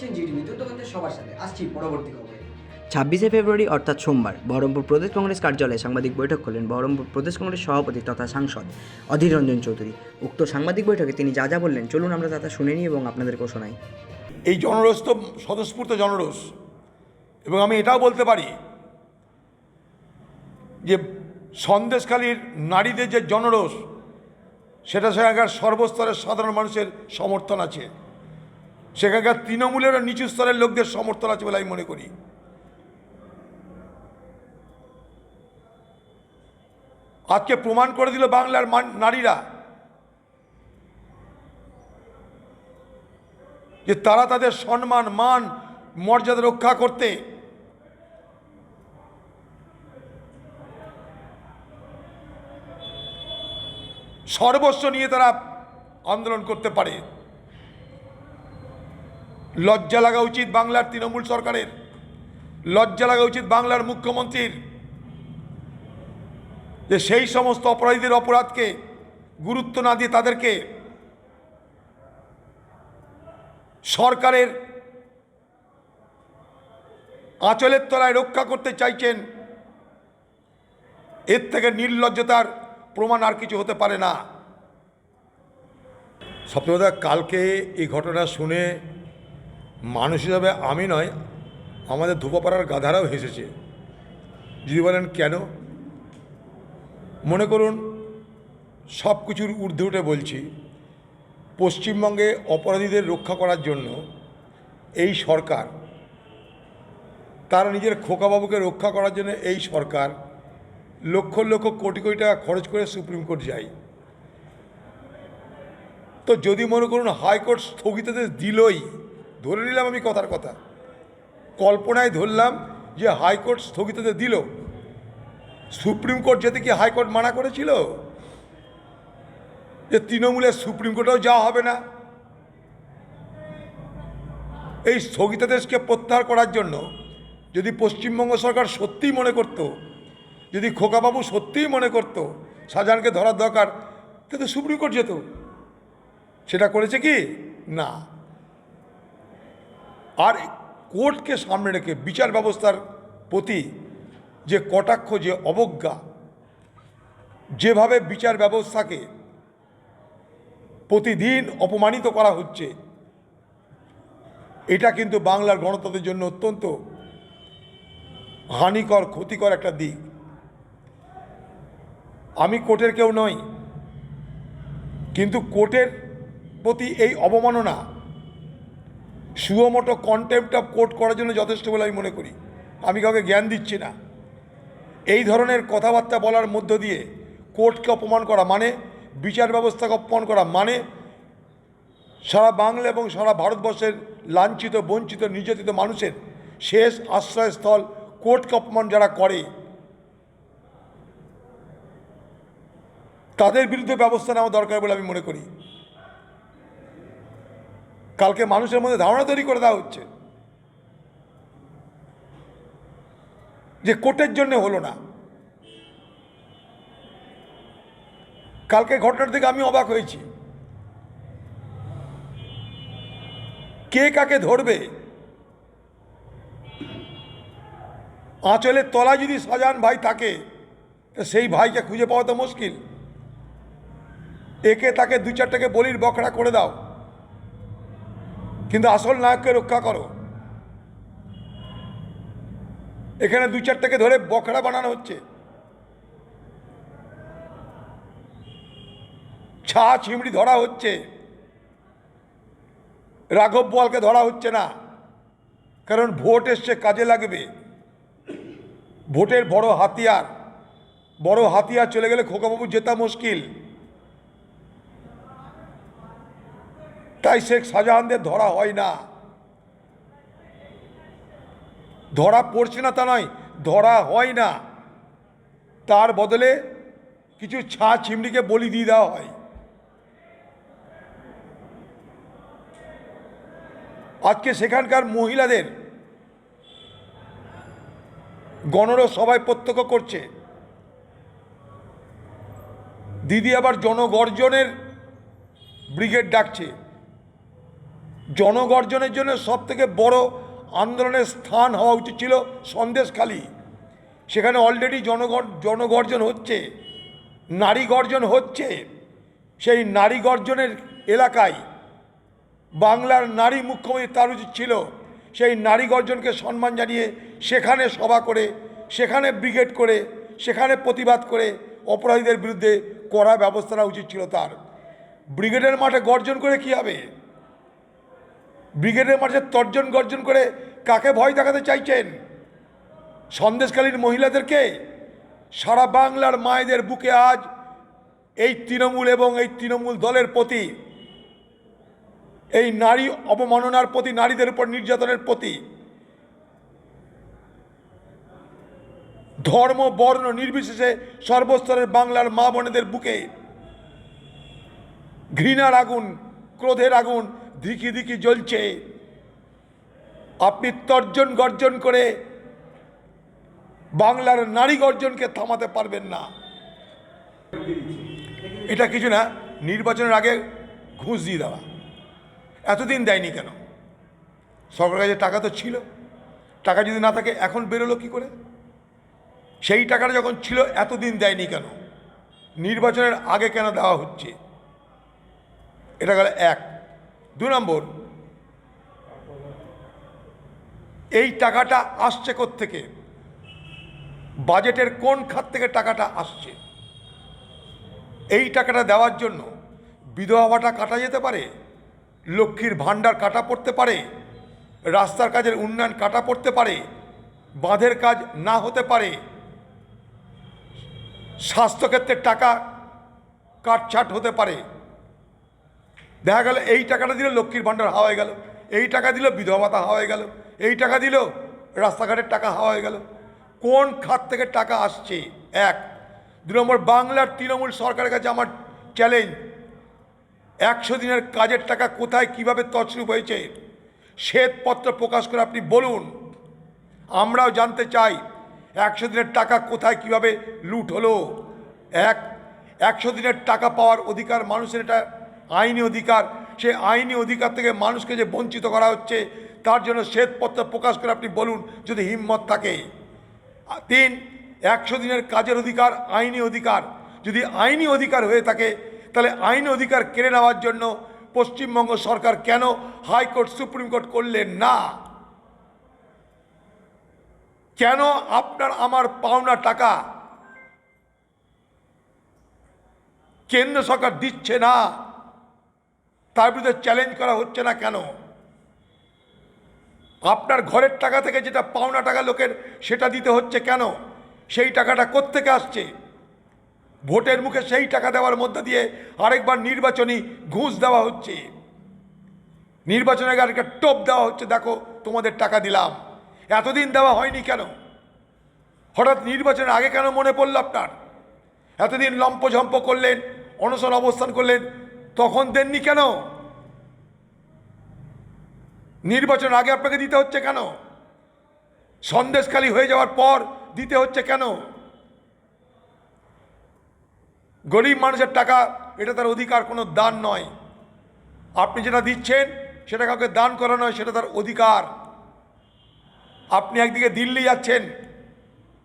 দেখছেন জিডি সবার সাথে। আসছি পরবর্তী খবরে। ছাব্বিশে ফেব্রুয়ারি অর্থাৎ সোমবার বহরমপুর প্রদেশ কংগ্রেস কার্যালয়ে সাংবাদিক বৈঠক করলেন বহরমপুর প্রদেশ কংগ্রেস সভাপতি তথা সাংসদ অধীর রঞ্জন চৌধুরী। উক্ত সাংবাদিক বৈঠকে তিনি যা যা বললেন চলুন আমরা তা শুনে নিই এবং আপনাদেরকেও শোনাই। এই জনরোষ তো স্বতঃস্ফূর্ত জনরোষ। এবং আমি এটাও বলতে পারি যে সন্দেশখালীর নারীদের যে জনরোষ সেটা সেখানকার সর্বস্তরের সাধারণ মানুষের সমর্থন আছে। সেখানকার তৃণমূলেরও নিচু স্তরের লোকদের সমর্থন আছে বলে আমি মনে করি। আজকে প্রমাণ করে দিল বাংলার নারীরা। যে তারা তাদের সম্মান, মান, মর্যাদা রক্ষা করতে সর্বস্ব নিয়ে তারা আন্দোলন করতে পারে। লজ্জা লাগা উচিত বাংলার তৃণমূল সরকারের। লজ্জা লাগা উচিত বাংলার মুখ্যমন্ত্রীর। যে সেই সমস্ত অপরাধীদের অপরাধকে গুরুত্ব না দিয়ে তাদেরকে সরকারের আঁচলের তলায় রক্ষা করতে চাইছেন, এর থেকে নির্লজ্জতার প্রমাণ আর কিছু হতে পারে না। সপ্তমদা কালকে এই ঘটনা শুনে মানুষ হিসাবে আমি নয়, আমাদের ধুপাপাড়ার গাধারাও হেসেছে। যদি বলেন কেন? মনে করুন সব কিছুর ঊর্ধ্বে উঠে বলছি, পশ্চিমবঙ্গে অপরাধীদের রক্ষা করার জন্য এই সরকার, তারা নিজের খোকাবাবুকে রক্ষা করার জন্য এই সরকার লক্ষ লক্ষ কোটি কোটি টাকা খরচ করে সুপ্রিম কোর্ট যায়। তো যদি মনে করুন হাইকোর্ট স্থগিতাদেশ দিলই ধরে নিলাম আমি কথার কথা। কল্পনায় ধরলাম যে হাইকোর্ট স্থগিতাদেশ দিল। সুপ্রিম কোর্ট যেতে কি হাইকোর্ট মানা করেছিল? যে তৃণমূলের সুপ্রিম কোর্টেও যাওয়া হবে না। এই স্থগিতাদেশকে প্রত্যাহার করার জন্য যদি পশ্চিমবঙ্গ সরকার সত্যিই মনে করত, যদি খোকাবাবু সত্যিই মনে করত, শাহজাহানকে ধরার দরকার, তাহলে সুপ্রিম কোর্ট যেত। সেটা করেছে কি? না। আর কোর্টকে সামনে রেখে বিচার ব্যবস্থার প্রতি যে কটাক্ষ, যে অবজ্ঞা, যেভাবে বিচার ব্যবস্থাকে প্রতিদিন অপমানিত করা হচ্ছে, এটা কিন্তু বাংলার গণতন্ত্রের জন্য অত্যন্ত হানিকর, ক্ষতিকর একটা দিক। আমি কোর্টের কেউ নই, কিন্তু কোর্টের প্রতি এই অবমাননা সুয়মোটো কন্টেম্পট অফ কোর্ট করার জন্য যথেষ্ট বলে আমি মনে করি। আমি কাউকে জ্ঞান দিচ্ছি না। এই ধরনের কথাবার্তা বলার মধ্য দিয়ে কোর্টকে অপমান করা মানে বিচার ব্যবস্থাকে অপমান করা মানে সারা বাংলা এবং সারা ভারতবর্ষের লাঞ্ছিত, বঞ্চিত, নির্যাতিত মানুষের শেষ আশ্রয়স্থল কোর্টকে অপমান যারা করে, তাদের বিরুদ্ধে ব্যবস্থা নেওয়া দরকার বলে আমি মনে করি। কালকে মানুষের মধ্যে ধারণা তৈরি করে দেওয়া হচ্ছে। যে কোর্টের জন্য হলো না। কালকে ঘটনার দিকে আমি অবাক হয়েছি। কে কাকে ধরবে? আঁচলের তলায় যদি সাজান ভাই থাকে সেই ভাইকে খুঁজে পাওয়া তো মুশকিল। একে তাকে দু চারটাকে বলির বকরা করে দাও। কিন্তু আসল নায়ককে রক্ষা করো। এখানে দু চারটাকে ধরে বকরা বানানো হচ্ছে। ছা ছিমড়ি ধরা হচ্ছে। রাঘব বোয়ালকে ধরা হচ্ছে না। কারণ ভোট এসছে, কাজে লাগবে। ভোটের বড় হাতিয়ার বড় হাতিয়ার চলে গেলে খোকাবাবু জেতা মুশকিল। তাই শেখ শাহজাহানদের ধরা হয় না। ধরা পড়ছে না তা নয়, ধরা হয় না। তার বদলে কিছু ছা চিমড়িকে বলি দিয়ে দেওয়া হয়। আজকে সেখানকার মহিলাদের গণরও সবাই প্রত্যক্ষ করছে। দিদি আবার জনগর্জনের ব্রিগেড ডাকছে। জনগর্জনের জন্য সব থেকে বড় আন্দোলনের স্থান হওয়া উচিত ছিল সন্দেশখালী। সেখানে অলরেডি জনগণ জনগর্জন হচ্ছে, নারী গর্জন হচ্ছে। সেই নারী গর্জনের এলাকায় বাংলার নারী মুখ্যমন্ত্রী তার উচিত ছিল। সেই নারী গর্জনকে সম্মান জানিয়ে সেখানে সভা করে, সেখানে ব্রিগেড করে, সেখানে প্রতিবাদ করে অপরাধীদের বিরুদ্ধে কড়া ব্যবস্থা উচিত ছিল তার। ব্রিগেডের মাঠে গর্জন করে কি হবে? ব্রিগেডের মাঝে তর্জন গর্জন করে কাকে ভয় দেখাতে চাইছেন? সন্দেশকালীন মহিলাদেরকে সারা বাংলার মায়েদের বুকে আজ এই তৃণমূল এবং এই তৃণমূল দলের প্রতি, এই নারী অবমাননার প্রতি, নারীদের উপর নির্যাতনের প্রতি, ধর্ম, বর্ণ নির্বিশেষে সর্বস্তরের বাংলার মা বোনেদের বুকে ঘৃণার আগুন, ক্রোধের আগুন ধিকি ধিকি জ্বলছে। আপনি তর্জন গর্জন করে বাংলার নারী গর্জনকে থামাতে পারবেন না। এটা কিছু না, নির্বাচনের আগে ঘুষ দিয়ে দেওয়া। এতদিন দেয়নি কেন? সরকারের কাছে টাকা তো ছিল। টাকা যদি না থাকে, এখন বেরোলো কি করে? সেই টাকাটা যখন ছিল, এতদিন দেয়নি কেন? নির্বাচনের আগে কেন দেওয়া হচ্ছে? এটা গেল এক। নম্বর, এই টাকাটা আসছে থেকে বাজেটের কোন খাত থেকে টাকাটা আসছে? এই টাকাটা দেওয়ার জন্য বিধবা ভাতা কাটা যেতে পারে, লক্ষ্মীর ভাণ্ডার কাটা পড়তে পারে, রাস্তার কাজের উন্নয়ন কাটা পড়তে পারে, বাঁধের কাজ না হতে পারে স্বাস্থ্যক্ষেত্রের টাকা কাটছাট হতে পারে দেখা গেল এই টাকাটা দিল লক্ষ্মীর ভাণ্ডার হাওয়া হয়ে গেল, এই টাকা দিল বিধবা ভাতা হাওয়া হয়ে গেল, এই টাকা দিল রাস্তাঘাটের টাকা হাওয়া হয়ে গেল। কোন খাত থেকে টাকা আসছে? এক। দু নম্বর, বাংলার তৃণমূল সরকারের কাছে আমার চ্যালেঞ্জ একশো দিনের কাজের টাকা কোথায়, কীভাবে তছরূপ হয়েছে? শ্বেতপত্র প্রকাশ করে আপনি বলুন। আমরাও জানতে চাই, একশো দিনের টাকা কোথায়, কীভাবে লুট হলো? এক। একশো দিনের টাকা পাওয়ার অধিকার মানুষের, এটা আইনি অধিকার সে আইনি অধিকার থেকে মানুষকে যে বঞ্চিত করা হচ্ছে, তার জন্য শ্বেতপত্র প্রকাশ করে আপনি বলুন, যদি হিম্মত থাকে। তিন, একশো দিনের কাজের অধিকার, আইনি অধিকার। যদি আইনি অধিকার হয়ে থাকে, তাহলে আইনি অধিকার কেড়ে নেওয়ার জন্য পশ্চিমবঙ্গ সরকার কেন হাইকোর্ট, সুপ্রিম কোর্ট করলেন না? কেন আপনার, আমার পাওনা টাকা কেন্দ্র সরকার দিচ্ছে না? তার বিরুদ্ধে চ্যালেঞ্জ করা হচ্ছে না কেন? আপনার ঘরের টাকা থেকে যেটা পাওনা টাকা লোকের সেটা দিতে হচ্ছে কেন? সেই টাকাটা কোত্থেকে আসছে? ভোটের মুখে সেই টাকা দেওয়ার মধ্যে দিয়ে আরেকবার নির্বাচনী ঘুষ দেওয়া হচ্ছে। নির্বাচনের আরেকটা টোপ দেওয়া হচ্ছে, দেখো, তোমাদের টাকা দিলাম। এতদিন দেওয়া হয়নি কেন? হঠাৎ নির্বাচনের আগে কেন মনে পড়ল আপনার? এতদিন লম্পঝম্প করলেন, অনশন অবস্থান করলেন তখন দেননি কেন? নির্বাচন আগে আপনাকে দিতে হচ্ছে কেন? সন্দেশখালী হয়ে যাওয়ার পর দিতে হচ্ছে কেন? গরিব মানুষের টাকা, এটা তার অধিকার, কোনো দান নয়। আপনি যেটা দিচ্ছেন, সেটা কাউকে দান করা নয়, সেটা তার অধিকার। আপনি একদিকে দিল্লি যাচ্ছেন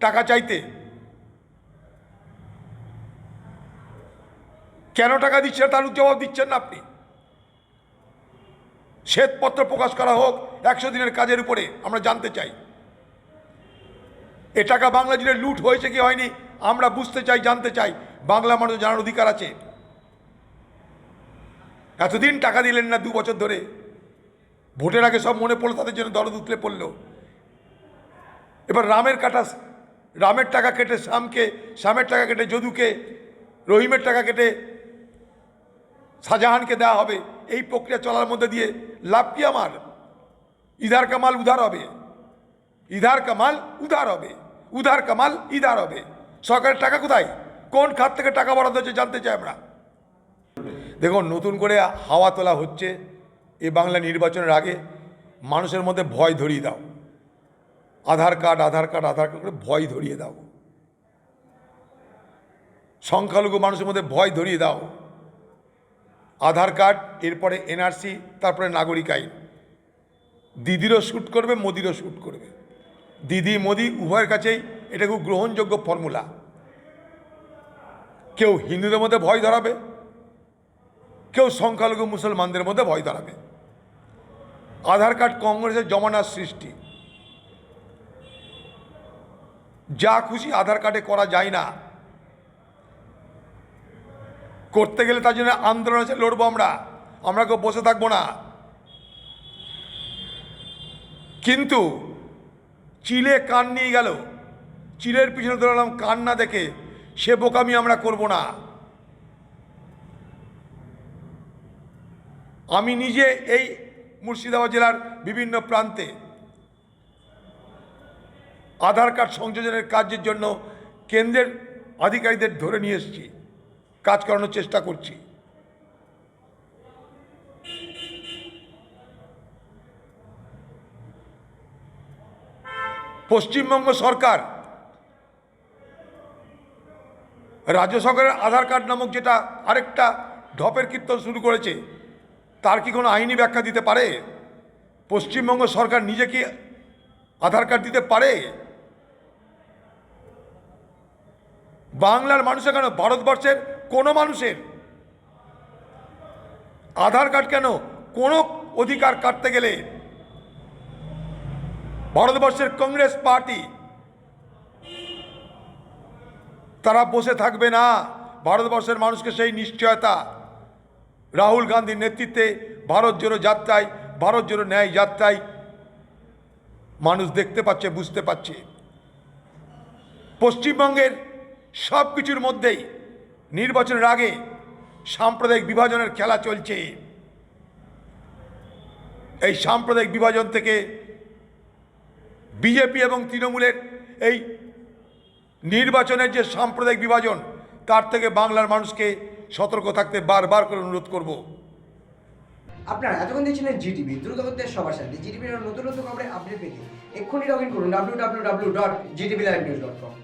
টাকা চাইতে কেন টাকা দিচ্ছেন তার জবাব দিচ্ছেন না আপনি। শ্বেতপত্র প্রকাশ করা হোক, একশো দিনের কাজের উপরে আমরা জানতে চাই। এ টাকা বাংলা জুড়ে লুট হয়েছে কি হয়নি? আমরা বুঝতে চাই, জানতে চাই। বাংলা মানুষ জানার অধিকার আছে। এতদিন টাকা দিলেন না দু বছর ধরে। ভোটের আগে সব মনে পড়ল, তাদের জন্য দরদ উতলে পড়ল। এবার রামের কাটা রামের টাকা কেটে শ্যামকে, শ্যামের টাকা কেটে যদুকে, রহিমের টাকা কেটে শাহজাহানকে দেওয়া হবে। এই প্রক্রিয়া চলার মধ্যে দিয়ে লাভ কি আমার? ইধার কামাল, উধার হবে। ইধার কামাল, উধার হবে। উধার কামাল, ইধার হবে। সরকারের টাকা কোথায়? কোন খাত থেকে টাকা বরাদ্দ হচ্ছে জানতে চাই আমরা। দেখুন, নতুন করে হাওয়া তোলা হচ্ছে এ বাংলা নির্বাচনের আগে। মানুষের মধ্যে ভয় ধরিয়ে দাও। Aadhaar card Aadhaar card Aadhaar card করে ভয় ধরিয়ে দাও। সংখ্যালঘু মানুষের মধ্যে ভয় ধরিয়ে দাও। আধার কার্ড, এরপরে এনআরসি, তারপরে নাগরিক আইন। দিদিরও শ্যুট করবে, মোদিরও শ্যুট করবে। দিদি, মোদি, উভয়ের কাছেই এটা খুব গ্রহণযোগ্য ফর্মুলা। কেউ হিন্দুদের মধ্যে ভয় ধরাবে, কেউ সংখ্যালঘু মুসলমানদের মধ্যে ভয় ধরাবে। আধার কার্ড কংগ্রেসের জমানার সৃষ্টি। যা খুশি আধার কার্ডে করা যায় না করতে গেলে তার জন্য আন্দোলন আছে, লড়বো আমরা। আমরা কেউ বসে থাকব না। কিন্তু চিলে কান নিয়ে গেল। চিলের পিছনে ধরলাম কান না দেখে। সে বোকামি আমরা করব না। আমি নিজে এই মুর্শিদাবাদ জেলার বিভিন্ন প্রান্তে আধার কার্ড সংযোজনের কাজের জন্য কেন্দ্রের আধিকারিকদের ধরে নিয়ে এসেছি। কাজ করানোর চেষ্টা করছি। পশ্চিমবঙ্গ সরকার রাজ্য সরকারের আধার কার্ড নামক যেটা আরেকটা ঢপের কীর্তন শুরু করেছে, তার কি কোনো আইনি ব্যাখ্যা দিতে পারে? পশ্চিমবঙ্গ সরকার নিজে কি আধার কার্ড দিতে পারে? বাংলার মানুষের কেন ভারতবর্ষের কোনো মানুষের আধার কার্ড কেন কোনো অধিকার কাটতে গেলে ভারতবর্ষের কংগ্রেস পার্টি তারা বসে থাকবে না। ভারতবর্ষের মানুষকে সেই নিশ্চয়তা। রাহুল গান্ধীর নেতৃত্বে ভারত জোড়ো যাত্রায়, ভারত জোড়ো ন্যায় যাত্রায় মানুষ দেখতে পাচ্ছে, বুঝতে পারছে। পশ্চিমবঙ্গের সব কিছুর মধ্যেই নির্বাচনের আগে সাম্প্রদায়িক বিভাজনের খেলা চলছে। এই সাম্প্রদায়িক বিভাজন থেকে বিজেপি এবং তৃণমূলের এই নির্বাচনের যে সাম্প্রদায়িক বিভাজন, তার থেকে বাংলার মানুষকে সতর্ক থাকতে বারবার করে অনুরোধ করব। আপনারা এতক্ষণ দেখছিলেন জিটিভি, দ্রুত হচ্ছে সবার সাথে। জিটিভির নতুন নতুন খবরে আপডেট পেতে এক্ষুনি লগ ইন করুন W W W dot GTV live news dot com